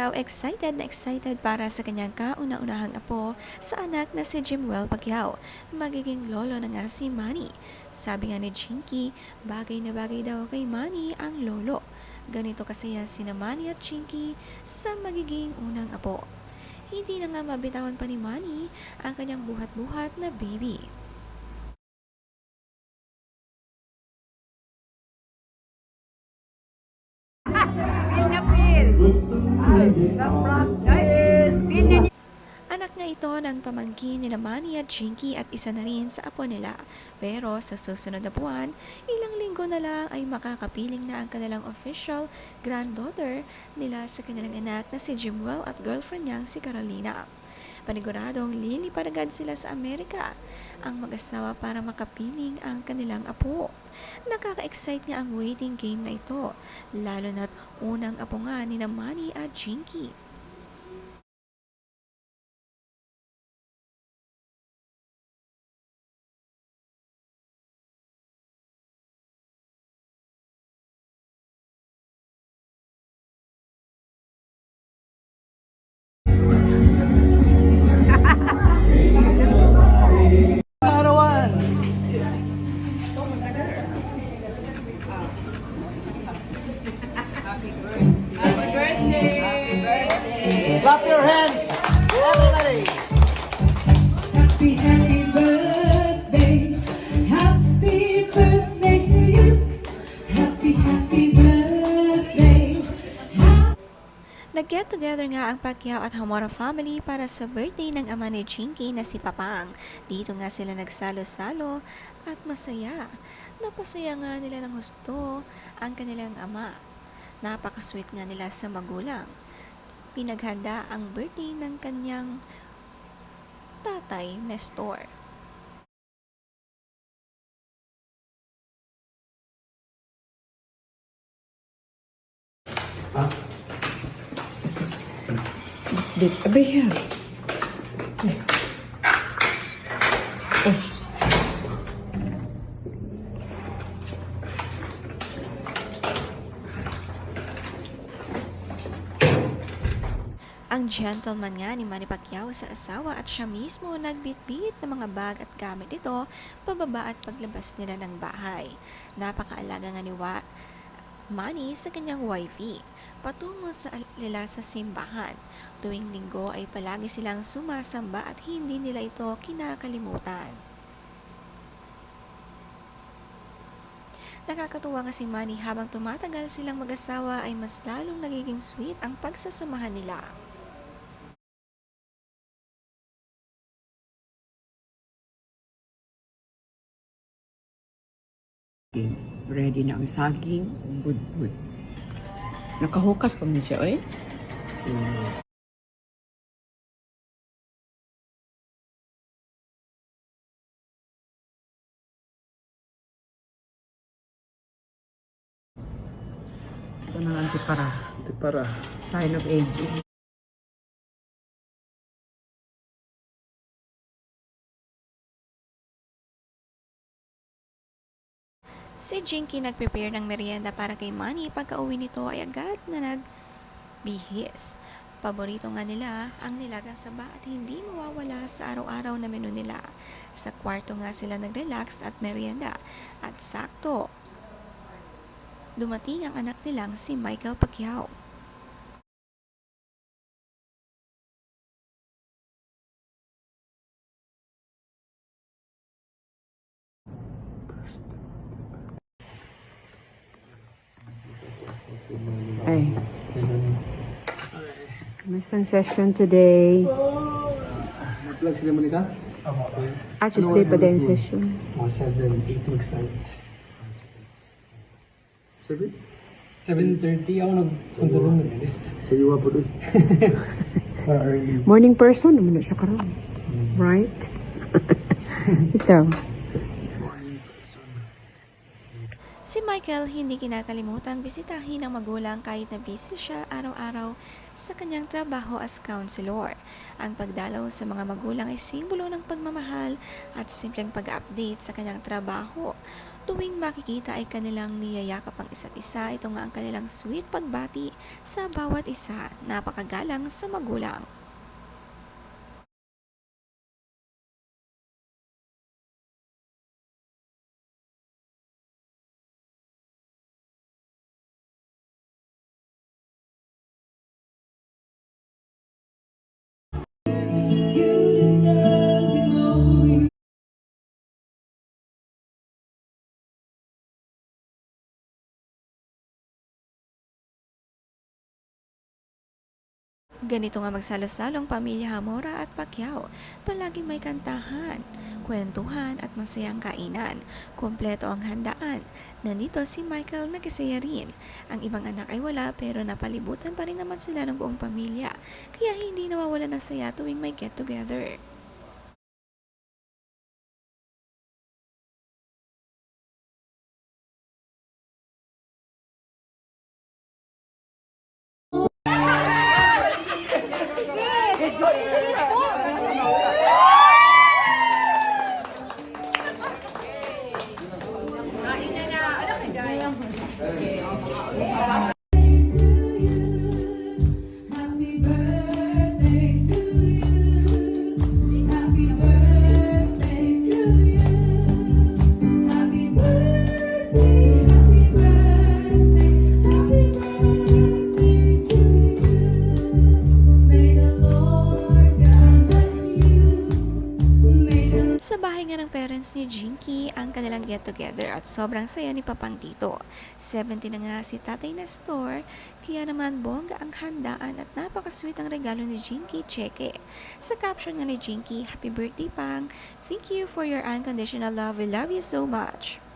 Pacquiao excited na excited para sa kanyang kauna-unahang apo sa anak na si Jimwell Pacquiao. Magiging lolo na nga si Manny. Sabi nga ni Chinky, bagay na bagay daw kay Manny ang lolo. Ganito kasaya sina Manny at Chinky sa magiging unang apo. Hindi na nga mabitawan pa ni Manny ang kanyang buhat-buhat na baby. Ito ng pamangkin ni Manny at Jinky at isa na rin sa apo nila. Pero sa susunod na buwan, ilang linggo na lang ay makakapiling na ang kanilang official granddaughter nila sa kanilang anak na si Jimwell at girlfriend niyang si Carolina. Paniguradong lilipad agad sila sa Amerika ang mag-asawa para makapiling ang kanilang apo. Nakaka-excite nga ang waiting game na ito, lalo na't unang apo nga ni Manny at Jinky. Together nga ang Pacquiao at Hamora family para sa birthday ng ama ni Chinky na si Papang. Dito nga sila nagsalo-salo at masaya. Napasaya nga nila ng gusto ang kanilang ama. Napaka-sweet nga nila sa magulang. Pinaghanda ang birthday ng kanyang tatay, Nestor. Dit, abay yan. Ang gentleman nga ni Manny Pacquiao sa asawa at siya mismo nagbitbit ng mga bag at gamit ito pababa at paglabas nila ng bahay. Napakaalaga nga ni Wa Manny sa kanyang wifey. Patungo sa nila sa simbahan. Tuwing linggo ay palagi silang sumasamba at hindi nila ito kinakalimutan. Nakakatuwa nga si Manny habang tumatagal silang mag-asawa ay mas lalong nagiging sweet ang pagsasamahan nila. Ready na ang saging, budbud. Nakahukas pa man siya, oy. Saan ang antipara? Ito para. Sign of aging. Si Jinky nag-prepare ng merienda para kay Manny pagka-uwi nito ay agad na nagbihis. Paborito nga nila ang nilagang saba at hindi mawawala sa araw-araw na menu nila. Sa kwarto nga sila nag-relax at merienda at sakto. Dumating ang anak nilang si Michael Pacquiao. Ay. May sun session today. Nag-vlog sila Monica? Ah, Tuesday pa din session. Mga 7, 8 mag-start. 7? 7.30 ako nagpunta doon. Sa iwa po doon. Morning person naman na siya karon. Right? Ito. Si Michael hindi kinakalimutan bisitahin ang magulang kahit na busy siya araw-araw sa kanyang trabaho as counselor. Ang pagdalaw sa mga magulang ay simbolo ng pagmamahal at simpleng pag-update sa kanyang trabaho. Tuwing makikita ay kanilang niyayakap ang isa't isa, ito nga ang kanilang sweet pagbati sa bawat isa, napakagalang sa magulang. Ganito nga magsalo-salong pamilya Hamora at Pacquiao. Palaging may kantahan, kwentuhan at masayang kainan. Kompleto ang handaan. Nandito si Michael nagsaya rin. Ang ibang anak ay wala pero napalibutan pa rin naman sila ng buong pamilya. Kaya hindi nawawala ng saya tuwing may get Jinky ang kanilang get together at sobrang saya ni Papang Tito. 70 na nga si Tatay Nestor, kaya naman bongga ang handaan at napakasweet ang regalo ni Jinky Cheque. Sa caption nga ni Jinky, Happy birthday Pang! Thank you for your unconditional love. We love you so much!